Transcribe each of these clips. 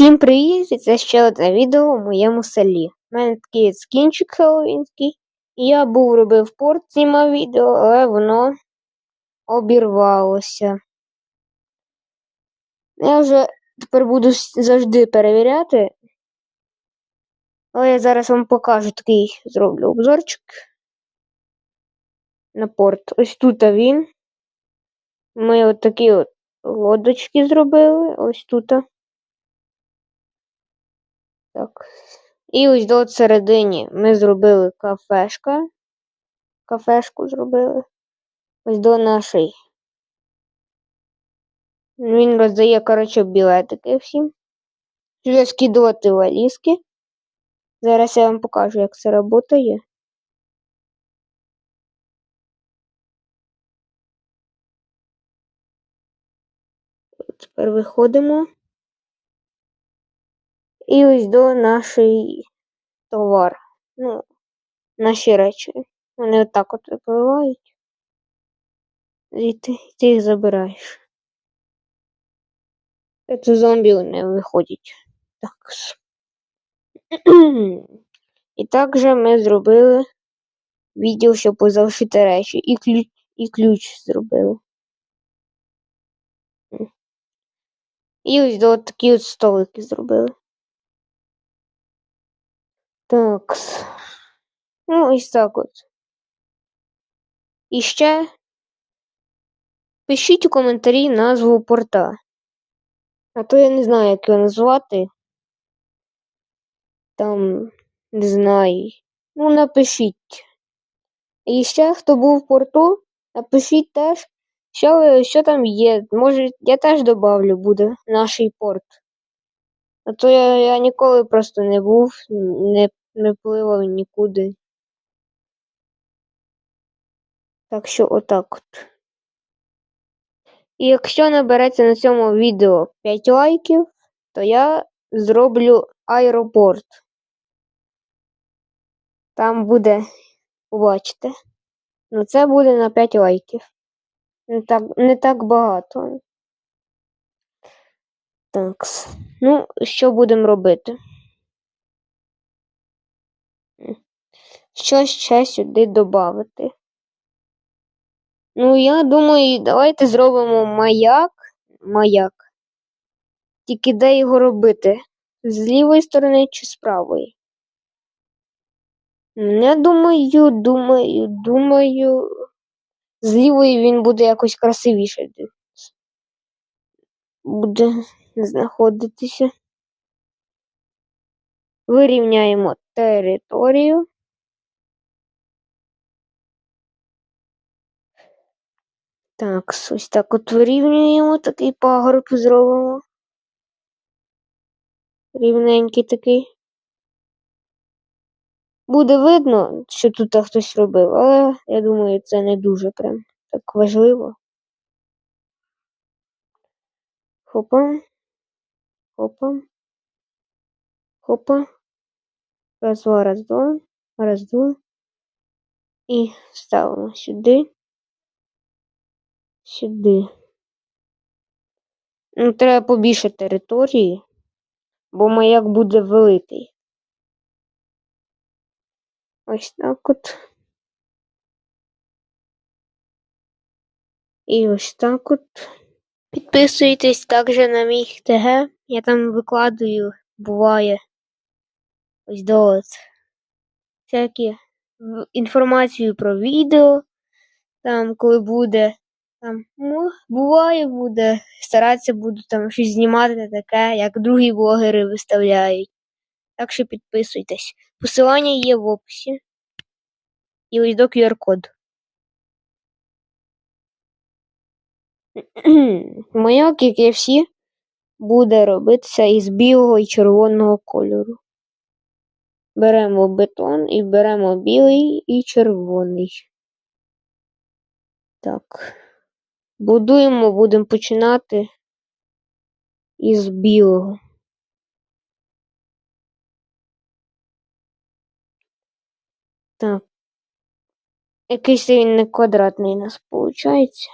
Всім привіт! Це ще одне відео у моєму селі. У мене такий скінчик хеллоуінський. Я був робив порт, знімав відео, але воно обірвалося. Я вже тепер буду завжди перевіряти. Але я зараз вам покажу такий зроблю обзорчик на порт. Ось тут він. Ми от такі от лодочки зробили. Ось тут. Так. І ось до середині ми зробили кафешка. Кафешку зробили. Ось до нашої. Він роздає, коротше, білетики всім. Щоб скидувати валізки. Зараз я вам покажу, як це працює. Тепер виходимо. І ось до нашої товар. Ну, наші речі. Вони отак от випливають. І ти, ти їх забираєш. Це зомбі не виходять. Так. І також ми зробили відео, щоб залишити речі. І ключ, і ключ зробили. І ось до такі от столики зробили. Так. Ну, ось так от. І ще пишіть у коментарі назву порта. А то я не знаю, як його назвати. Там, не знаю. Ну, напишіть. І ще, хто був в порту, напишіть теж, що що там є. Може, я теж добавлю буде наш порт. А то я я ніколи просто не був, не не пливав нікуди. Так що отак от. І якщо набереться на цьому відео 5 лайків, то я зроблю аеропорт. Там буде, побачите. Ну це буде на 5 лайків. Не так не так багато. Так. Ну, що будемо робити? Що ще сюди додати? Ну, я думаю, давайте зробимо маяк. Маяк. Тільки де його робити? З лівої сторони чи з правої? Я думаю, думаю, думаю. З лівої він буде якось красивіше. Буде знаходитися. Вирівняємо територію. Так, ось так от вирівнюємо, такий пагорб зробимо. Рівненький такий. Буде видно, що тут хтось робив, але я думаю, це не дуже прям так важливо. Хопа. Хопа. Хопа. Раз, два, раз, два. Раз, два. І ставимо сюди. Сюди. Ну, треба побільше території, бо маяк буде великий. Ось так от. І ось так от. Підписуйтесь також на мій ТГ. Я там викладаю, буває. Ось до. Всякі інформацію про відео. Там, коли буде. Там, ну, буває, буде. Старатися буду там щось знімати таке, як другі блогери виставляють. Так що підписуйтесь. Посилання є в описі. І ось до QR-код. Маяк, як і всі, буде робитися із білого і червоного кольору. Беремо бетон і беремо білий і червоний. Так. Будуємо, будемо починати із білого. Так. Якийсь він не квадратний у нас виходить.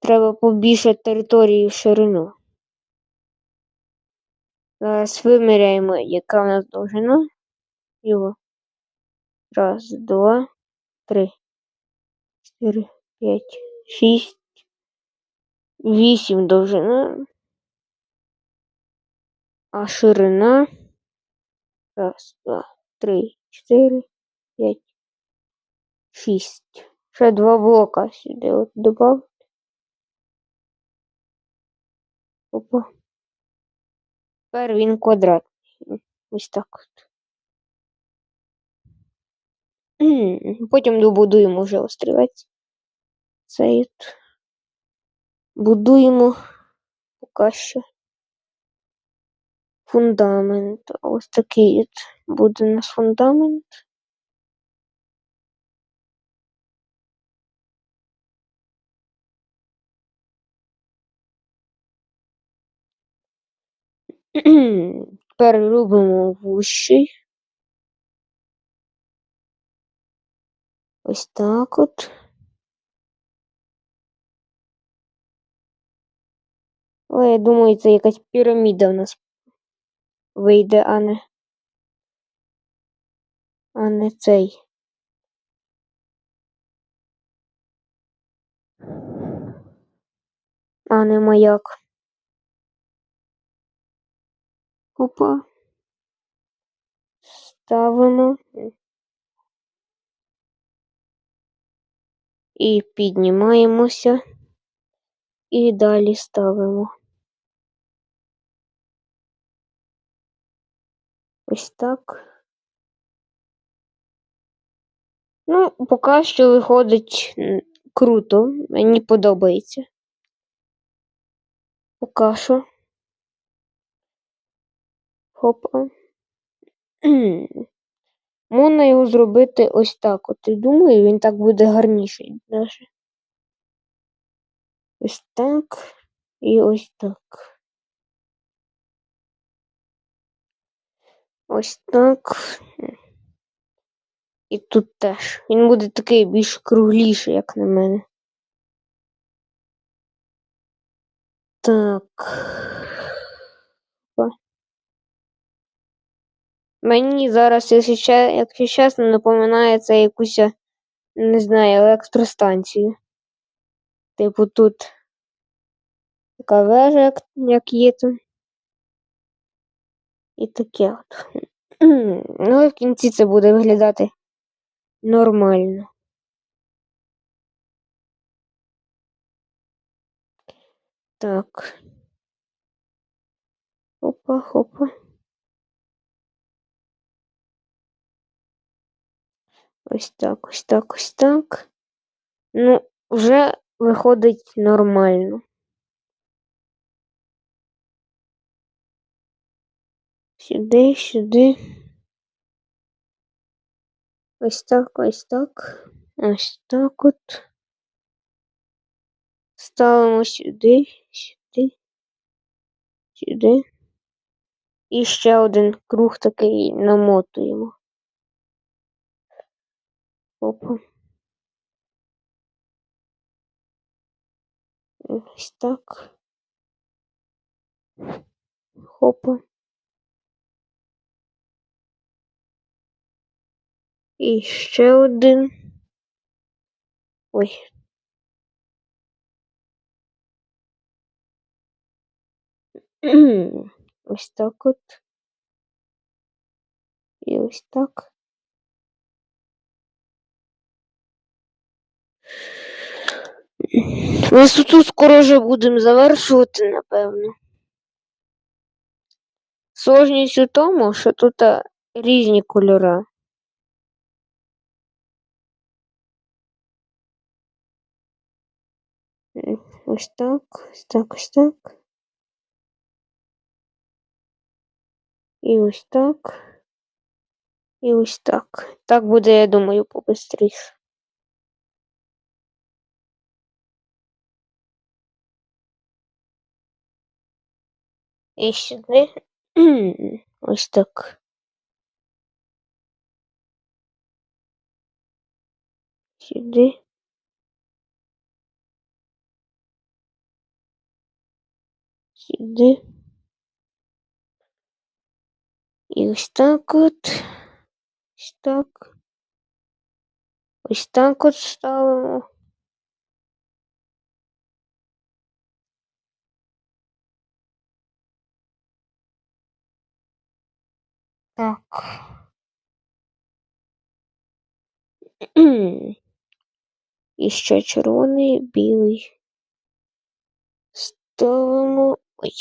Треба побільше території в ширину. Зараз виміряємо, яка в нас довжина його. Раз, два, три, чотири, п'ять, шість, вісім довжина. А ширина. Раз, два, три, чотири, п'ять, шість. Ще два блока сюди от добав. Опа. Тепер він квадратний. Ось так от. Потім добудуємо вже острівець. Цей. Будуємо поки що. Фундамент. Ось такий от буде у нас фундамент. Тепер робимо вущий. Ось так от. Але я думаю, це якась піраміда в нас вийде, а не. А не цей. А не маяк. Опа. Ставимо. І піднімаємося. І далі ставимо. Ось так. Ну, поки що виходить круто. Мені подобається. Поки що. Хопа. Можна його зробити ось так. От і думаю, він так буде гарніший даже. Ось так і ось так. Ось так. І тут теж. Він буде такий більш кругліший, як на мене. Так. Мені зараз, якщо, чесно, напоминає це якусь, не знаю, електростанцію. Типу тут така вежа, як є тут. І таке от. Ну в кінці це буде виглядати нормально. Так. Опа, хопа. Ось так, ось так, ось так. Ну, вже виходить нормально. Сюди, сюди. Ось так, ось так. Ось так от. Ставимо сюди, сюди, сюди. І ще один круг такий намотуємо. Опа. Ось так. Хопа. І ще один. Ой. Ось так от. І ось так. Висоту скоро вже будемо завершувати, напевно. Сложність у тому, що тут різні кольори. Ось так, ось так, ось так. І ось так. І ось так. Так буде, я думаю, побистріше. І сюди. Ось так. Сюди. Сюди. І ось так от. Ось так. Ось так от ставимо. Так. І ще червоний, білий. Ставимо. Ой.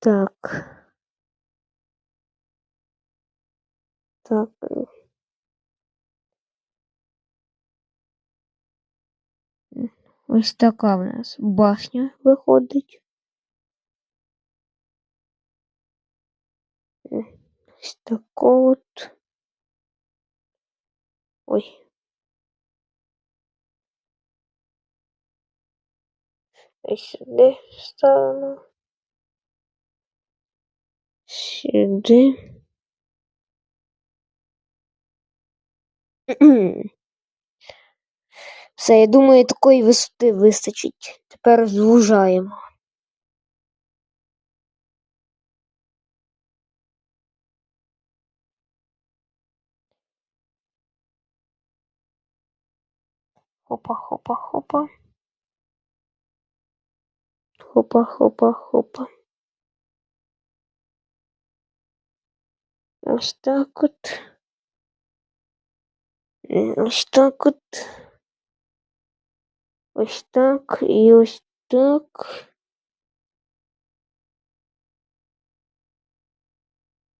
Так. Так. Ось така в нас башня виходить. Ось така от. Ой. Сюди ставимо. Сюди. Все, я думаю, такої висоти вистачить. Тепер звужаємо. Хопа, хопа, хопа. Хопа, хопа, хопа. Ось так от. Ось так от. Ось так і ось так.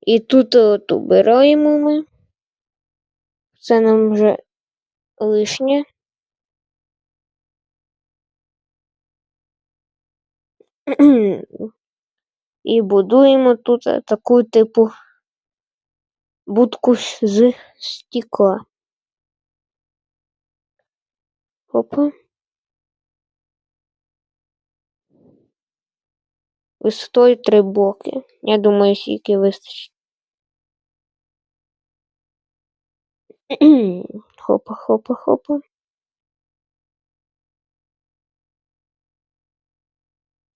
І тут от убираємо ми. Це нам вже лишнє. І будуємо тут таку типу будку з стекла. Опа. Висотою три блоки. Я думаю, скільки вистачить. Хопа, хопа, хопа.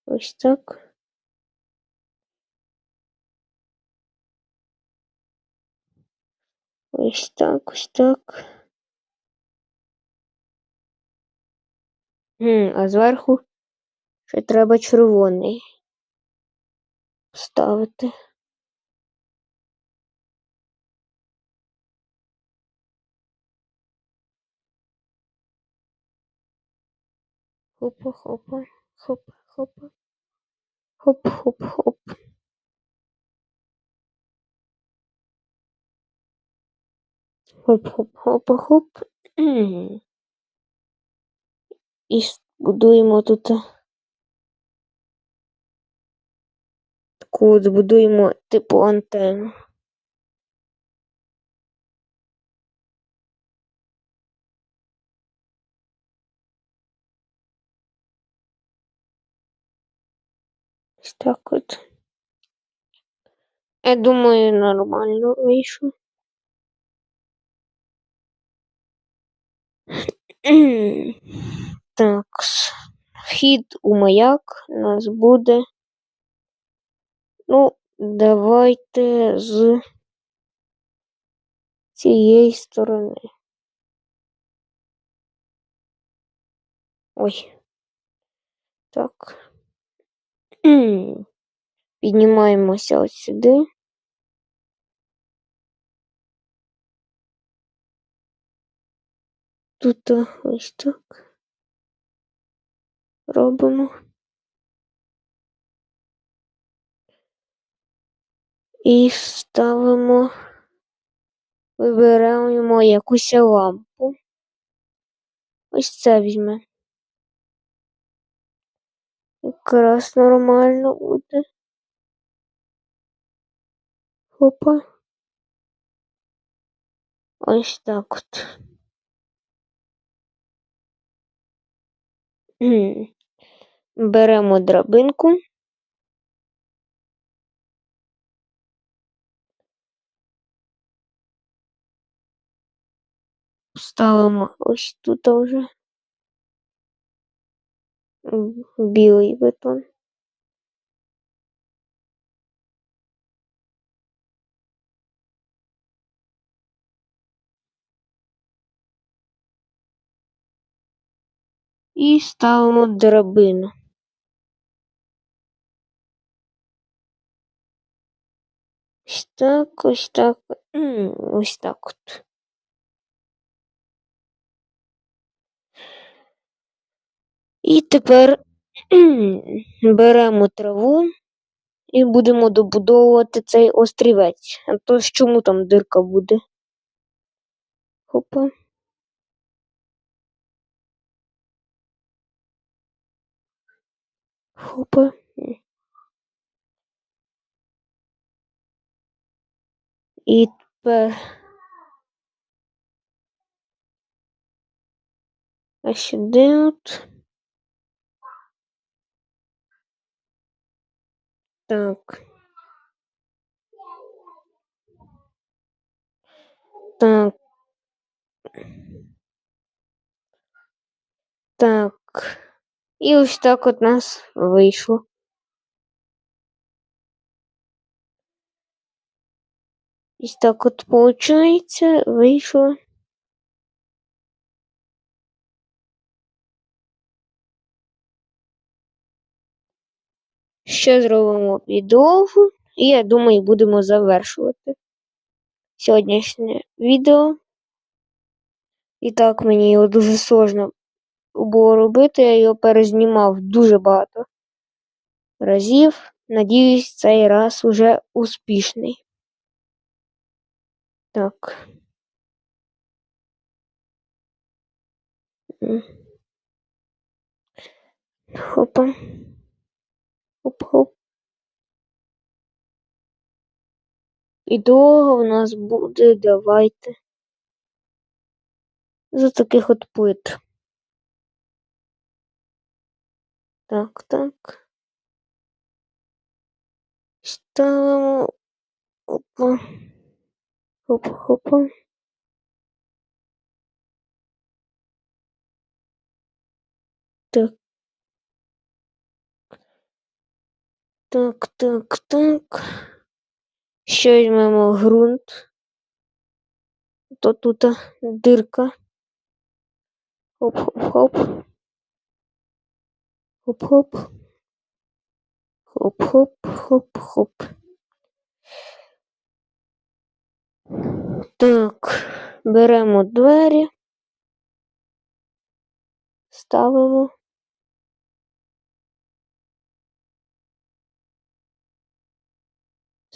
Ось так. Ось так, ось так. Хм, а зверху ще треба червоний ставити. Хопа, хопа, хопа, хопа. Хоп, хоп, хоп. Хоп, хоп, хопа, хоп. І будуємо тут таку збудуємо типу антенну. Так от. Я думаю, нормально вийшло. Так, вхід у маяк у нас буде. Ну, давайте з цієї сторони. Ой. Так. Піднімаємося ось сюди. Тут ось так. Робимо. І ставимо, вибираємо якусь лампу. Ось це візьме. Якраз нормально буде. Опа. Ось так от. Беремо драбинку. Ставимо ось тут вже білий бетон. І ставимо драбину. Ось так, ось так, ось так от. І тепер беремо траву і будемо добудовувати цей острівець. А то чому там дирка буде? Хопа. Хопа. І тепер. А сюди от. Так. Так. Так. І ось так от нас вийшло. Ось так от получається, вийшло. Ще зробимо підлогу, і я думаю, будемо завершувати сьогоднішнє відео. І так мені його дуже сложно було робити, я його перезнімав дуже багато разів. Надіюсь, цей раз уже успішний. Так. Хопа. Хоп-хоп. І довго в нас буде, давайте. За таких от плит. Так, так. Ставимо. Опа. Хоп-хопа. Так. Так, так, так. Ще візьмемо ґрунт. То тут дирка. Хоп-хоп-хоп. Хоп-хоп. Хоп-хоп-хоп-хоп. Так, беремо двері. Ставимо.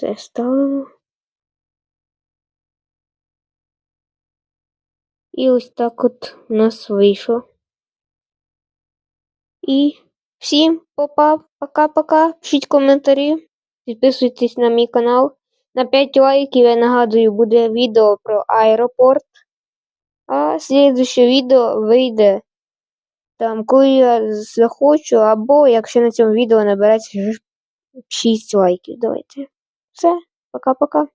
Це ставимо. І ось так от у нас вийшло. І всім попа, пока-пока. Пишіть коментарі, підписуйтесь на мій канал. На 5 лайків, я нагадую, буде відео про аеропорт. А слідуще відео вийде там, коли я захочу, або якщо на цьому відео набереться 6 лайків. Давайте. Все, пока-пока.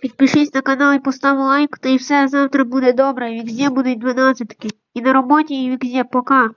Підпишись на канал і постав лайк, та і все завтра буде добре. Вікзі будуть дванадцятки. І на роботі, і вікзі. Пока.